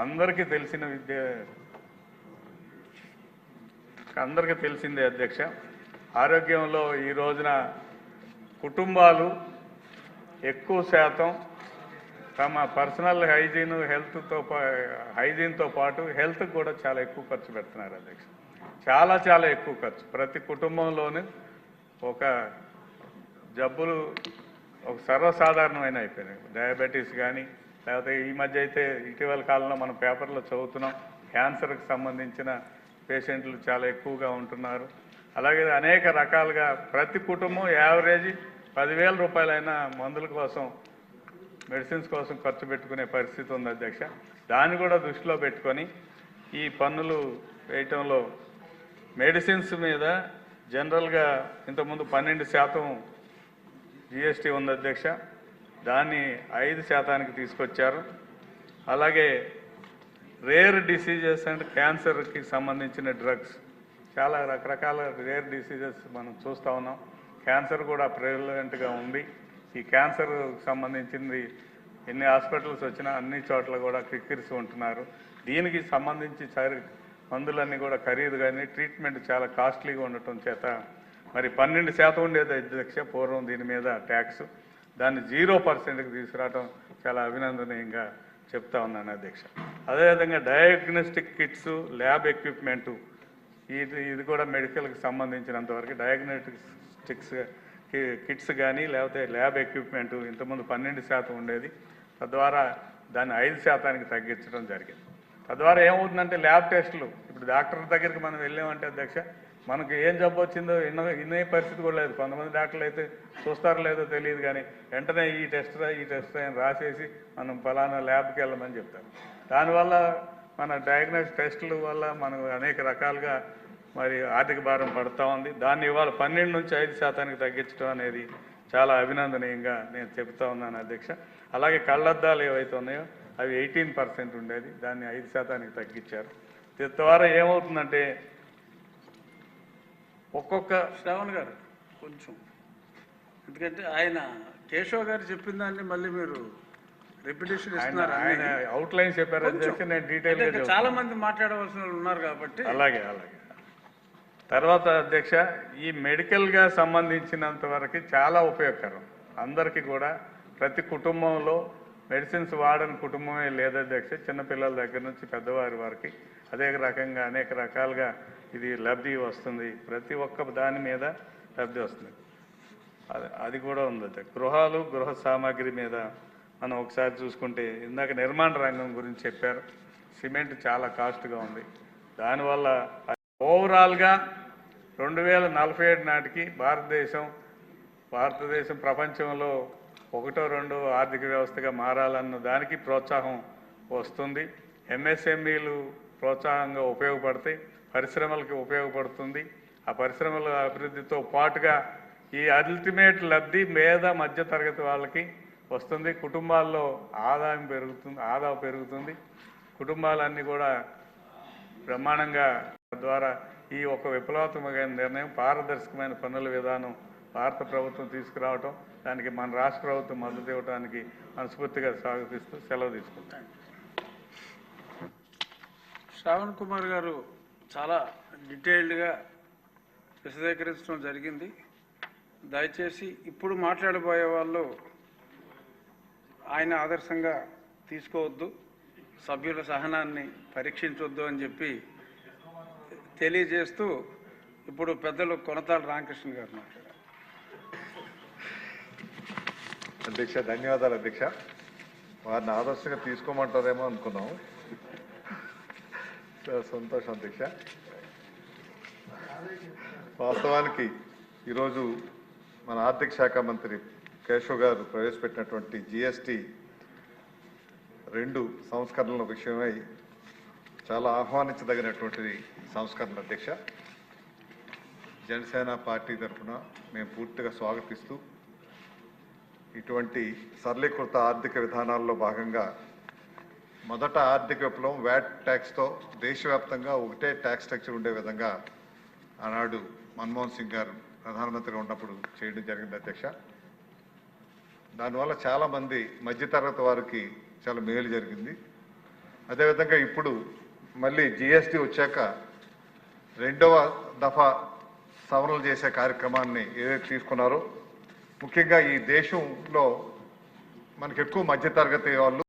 అందరికీ తెలిసిన విద్య అందరికీ తెలిసిందే అధ్యక్ష. ఆరోగ్యంలో ఈ రోజున కుటుంబాలు ఎక్కువ శాతం తమ పర్సనల్ హైజీన్ హెల్త్తో హైజీన్తో పాటు హెల్త్ కూడా చాలా ఎక్కువ ఖర్చు పెడుతున్నారు అధ్యక్ష. చాలా చాలా ఎక్కువ ఖర్చు. ప్రతి కుటుంబంలోనూ ఒక జబ్బులు ఒక సర్వసాధారణమైన అయిపోయినాయి. డయాబెటీస్ కానీ లేకపోతే ఈ మధ్య అయితే ఇటీవల కాలంలో మనం పేపర్లో చదువుతున్నాం. క్యాన్సర్కి సంబంధించిన పేషెంట్లు చాలా ఎక్కువగా ఉంటున్నారు. అలాగే అనేక రకాలుగా ప్రతి కుటుంబం యావరేజ్ పదివేల రూపాయలైన మందుల కోసం మెడిసిన్స్ కోసం ఖర్చు పెట్టుకునే పరిస్థితి ఉంది అధ్యక్ష. దాన్ని కూడా దృష్టిలో పెట్టుకొని ఈ పన్నులు వేయటంలో మెడిసిన్స్ మీద జనరల్గా ఇంతకుముందు పన్నెండు శాతం జిఎస్టీ ఉంది అధ్యక్ష. దాన్ని ఐదు శాతానికి తీసుకొచ్చారు. అలాగే రేర్ డిసీజెస్ అండ్ క్యాన్సర్కి సంబంధించిన డ్రగ్స్ చాలా రకరకాల రేర్ డిసీజెస్ మనం చూస్తూ ఉన్నాం. క్యాన్సర్ కూడా ప్రివలెంట్గా ఉంది. ఈ క్యాన్సర్ సంబంధించింది ఎన్ని హాస్పిటల్స్ వచ్చినా అన్ని చోట్ల కూడా కిక్కిరిసి ఉంటున్నారు. దీనికి సంబంధించి సరి మందులన్నీ కూడా ఖరీదు కానీ ట్రీట్మెంట్ చాలా కాస్ట్లీగా ఉండటం చేత మరి పన్నెండు శాతం ఉండేది అధ్యక్ష పూర్వం దీని మీద ట్యాక్స్ దాన్ని జీరో పర్సెంట్కి తీసుకురావడం చాలా అభినందనీయంగా చెప్తా ఉన్నాను అధ్యక్ష. అదేవిధంగా డయాగ్నోస్టిక్ కిట్స్ ల్యాబ్ ఎక్విప్మెంట్ ఇది ఇది కూడా మెడికల్కి సంబంధించినంతవరకు డయాగ్నోస్టిక్స్ కిట్స్ కానీ లేకపోతే ల్యాబ్ ఎక్విప్మెంట్ ఇంతకుముందు పన్నెండు శాతం ఉండేది. తద్వారా దాన్ని ఐదు శాతానికి తగ్గించడం జరిగింది. తద్వారా ఏమవుతుందంటే ల్యాబ్ టెస్టులు ఇప్పుడు డాక్టర్ దగ్గరికి మనం వెళ్ళామంటే అధ్యక్ష మనకు ఏం జబ్బు వచ్చిందో ఇన్న ఇన్నే పరిస్థితి కూడా లేదు. కొంతమంది డాక్టర్లు అయితే చూస్తారో లేదో తెలియదు కానీ వెంటనే ఈ టెస్ట్ ఈ టెస్ట్ అని రాసేసి మనం ఫలానా ల్యాబ్కి వెళ్ళమని చెప్తారు. దానివల్ల మన డయాగ్నోస్ టెస్టుల వల్ల మనకు అనేక రకాలుగా మరి ఆర్థిక భారం పడుతూ ఉంది. దాన్ని ఇవాళ పన్నెండు నుంచి ఐదు శాతానికి తగ్గించడం అనేది చాలా అభినందనీయంగా నేను చెబుతా ఉన్నాను అధ్యక్ష. అలాగే కళ్ళద్దాలు ఏవైతే ఉన్నాయో అవి ఎయిటీన్ పర్సెంట్ ఉండేది. దాన్ని ఐదు శాతానికి తగ్గించారు. తద్వారా ఏమవుతుందంటే ఒక్కొక్క శ్రావణ్ గారు కొంచెం. ఎందుకంటే ఆయన కేశవ్ గారు చెప్పిన దాన్ని మళ్ళీ మీరు రిపిటేషన్ ఇస్తున్నారు ఆయన అన్ని. అవుట్ లైన్ చెప్పారు నేను ఇంకా చాలా మంది మాట్లాడవలసిన ఉన్నారు కాబట్టి. అలాగే అలాగే. తర్వాత అధ్యక్ష ఈ మెడికల్గా సంబంధించినంత వరకు చాలా ఉపయోగకరం. అందరికీ కూడా ప్రతి కుటుంబంలో మెడిసిన్స్ వాడని కుటుంబమే లేదు అధ్యక్ష. చిన్నపిల్లల దగ్గర నుంచి పెద్దవారి వారికి అదే రకంగా అనేక రకాలుగా ఇది లబ్ధి వస్తుంది. ప్రతి ఒక్క దాని మీద లబ్ధి వస్తుంది. అది అది కూడా ఉంది గృహాలు గృహ సామాగ్రి మీద మనం ఒకసారి చూసుకుంటే ఇందాక నిర్మాణ రంగం గురించి చెప్పారు. సిమెంట్ చాలా కాస్ట్గా ఉంది. దానివల్ల ఓవరాల్గా రెండు వేల నలభై ఏడు నాటికి భారతదేశం భారతదేశం ప్రపంచంలో ఒకటో రెండో ఆర్థిక వ్యవస్థగా మారాలన్న దానికి ప్రోత్సాహం వస్తుంది. ఎంఎస్ఎంఈలు ప్రోత్సాహంగా ఉపయోగపడతాయి పరిశ్రమలకి ఉపయోగపడుతుంది. ఆ పరిశ్రమల అభివృద్ధితో పాటుగా ఈ అల్టిమేట్ లబ్ధి మేధ మధ్య తరగతి వాళ్ళకి వస్తుంది. కుటుంబాల్లో ఆదాయం పెరుగుతుంది ఆదా పెరుగుతుంది. కుటుంబాలన్నీ కూడా బ్రహ్మాండంగా ద్వారా ఈ ఒక విప్లవాత్మకమైన నిర్ణయం పారదర్శకమైన పన్నుల విధానం భారత ప్రభుత్వం తీసుకురావటం దానికి మన రాష్ట్ర ప్రభుత్వం మద్దతు ఇవ్వడానికి మనస్ఫూర్తిగా స్వాగతిస్తూ సెలవు తీసుకుంటాను. శ్రావణ్ కుమార్ గారు చాలా డీటెయిల్డ్గా విశదీకరించడం జరిగింది. దయచేసి ఇప్పుడు మాట్లాడబోయే వాళ్ళు ఆయన ఆదర్శంగా తీసుకోవద్దు సభ్యుల సహనాన్ని పరీక్షించవద్దు అని చెప్పి తెలియజేస్తూ ఇప్పుడు పెద్దలు కొనతాల రామకృష్ణ గారు మాట్లాడారు. అధ్యక్ష ధన్యవాదాలు అధ్యక్ష. వారిని ఆదర్శంగా తీసుకోమంటారేమో అనుకున్నాం. సంతోషం అధ్యక్ష. వాస్తవానికి ఈరోజు మన ఆర్థిక శాఖ మంత్రి కేశవ్ గారు ప్రవేశపెట్టినటువంటి జిఎస్టి రెండు సంస్కరణల విషయమై చాలా ఆహ్వానించదగినటువంటి సంస్కరణ అధ్యక్ష. జనసేన పార్టీ తరఫున మేము పూర్తిగా స్వాగతిస్తూ ఇటువంటి సరళీకృత ఆర్థిక విధానాల్లో భాగంగా మొదట ఆర్థిక విప్లవం వ్యాట్ ట్యాక్స్తో దేశవ్యాప్తంగా ఒకటే ట్యాక్స్ స్ట్రక్చర్ ఉండే విధంగా ఆనాడు మన్మోహన్ సింగ్ గారు ప్రధానమంత్రిగా ఉన్నప్పుడు చేయడం జరిగింది అధ్యక్ష. దానివల్ల చాలామంది మధ్యతరగతి వారికి చాలా మేలు జరిగింది. అదేవిధంగా ఇప్పుడు మళ్ళీ జిఎస్టి వచ్చాక రెండవ దఫా సవరణలు చేసే కార్యక్రమాన్ని ఏదైతే తీసుకున్నారో ముఖ్యంగా ఈ దేశంలో మనకి ఎక్కువ మధ్యతరగతి వాళ్ళు